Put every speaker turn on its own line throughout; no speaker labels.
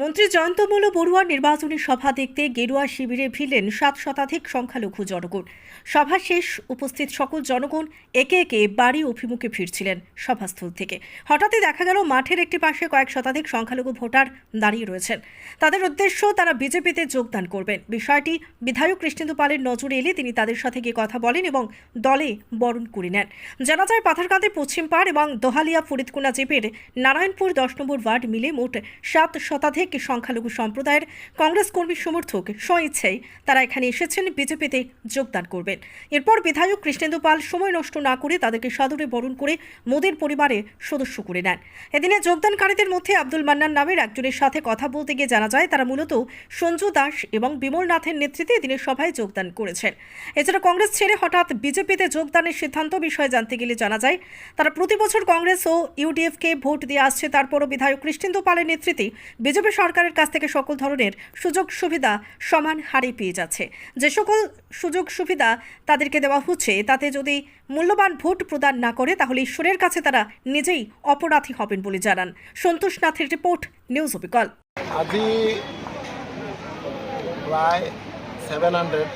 মন্ত্রী জয়ন্তমূল বড়ুয়ার নির্বাচনী সভা দেখতে গেরুয়া শিবিরে ভিড়লেন সাত শতাধিক সংখ্যালঘু জনগণ। সভা শেষ, উপস্থিত সকল জনগণ একে একে বাড়ি অভিমুখে ফিরছিলেন সভাস্থল থেকে। হঠাৎই দেখা গেল, মাঠের একটি পাশে কয়েক শতাধিক সংখ্যালঘু ভোটার দাঁড়িয়ে রয়েছেন। তাদের উদ্দেশ্য, তারা বিজেপিতে যোগদান করবেন। বিষয়টি বিধায়ক কৃষ্ণেন্দু পালের নজরে এলে তিনি তাদের সাথে গিয়ে কথা বলেন এবং দলে বরণ করে নেন। জানা যায় পশ্চিম পাড় এবং দোহালিয়া, ফরিদকুনা জেপের নারায়ণপুর দশ নম্বর ওয়ার্ড মিলে মোট সাত শতাধিক সংখ্যালঘু সম্প্রদায়ের কংগ্রেস কর্মী সমর্থক স্বইচ্ছেই তারা এখানে এসেছেন, বিজেপিতে যোগদান করবেন। এরপর বিধায়ক কৃষ্ণেন্দু পাল সময় নষ্ট না করে তাদেরকে সাদরে বরণ করে মোদের পরিবারে সদস্য করে নেন। এদিনে যোগদানকারীদের মধ্যে আব্দুল মান্নান নামের একজনের সাথে কথা বলতে গিয়ে জানা যায়, তারা মূলত সঞ্জু দাস এবং বিমল নাথের নেতৃত্বে এদিনের সভায় যোগদান করেছেন। এছাড়া কংগ্রেস ছেড়ে হঠাৎ বিজেপিতে যোগদানের সিদ্ধান্ত বিষয়ে জানতে গেলে জানা যায়, তারা প্রতি বছর কংগ্রেস ও ইউডিএফকে ভোট দিয়ে আসছে, তারপরও বিধায়ক কৃষ্ণেন্দু পালের নেতৃত্বে বিজেপি সরকারের কাছ থেকে সকল ধরনের সুযোগ সুবিধা সমান হারে পেয়ে যাচ্ছে। যে সকল সুযোগ সুবিধা তাদেরকে দেওয়া হচ্ছে, তাতে যদি মূল্যবান ভোট প্রদান না করে, তাহলে ঈশ্বরের কাছে তারা নিজেই অপরাধী হবেন বলে জানান। সন্তোষ নাথের রিপোর্ট, নিউজ অবিকল।
আজি প্ৰায় ছেভেন হাণ্ড্ৰেড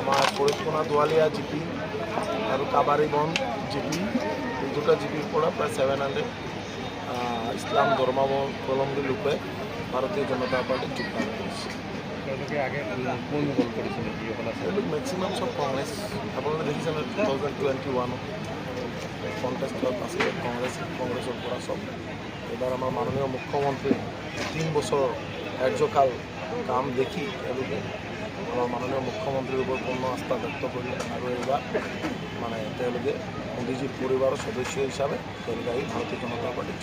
আমাৰ ফৰিদকোনা দুৱালীয়া জি পি আৰু কাবাৰী বন জি পি এই দুটা জি পিৰ পৰা প্ৰায় ছেভেন হাণ্ড্ৰেড ইছলাম ধৰ্মাৱলম্বী লোকে ভাৰতীয় জনতা পাৰ্টীত যোগদান কৰিছে
তেওঁলোকে আগে কোন দল কৰিছিলে যিসকল আছে?
তেওঁলোক মেক্সিমাম চব কংগ্ৰেছ আপোনালোকে দেখিছে নহয় টু থাউজেণ্ড টুৱেণ্টি ওৱানত কণ্টেষ্টত আছিলে কংগ্ৰেছ কংগ্ৰেছৰ পৰা চব এইবাৰ আমাৰ মাননীয় মুখ্যমন্ত্ৰী তিনি বছৰ কাৰ্যকাল কাম দেখি তেওঁলোকে আমাৰ মাননীয় মুখ্যমন্ত্ৰীৰ ওপৰত পূৰ্ণ আস্থা ব্যক্ত কৰিলে আৰু এইবাৰ মানে তেওঁলোকে মোদীজীৰ পৰিবাৰৰ সদস্য হিচাপে তেওঁলোকে আহি ভাৰতীয় জনতা পার্টির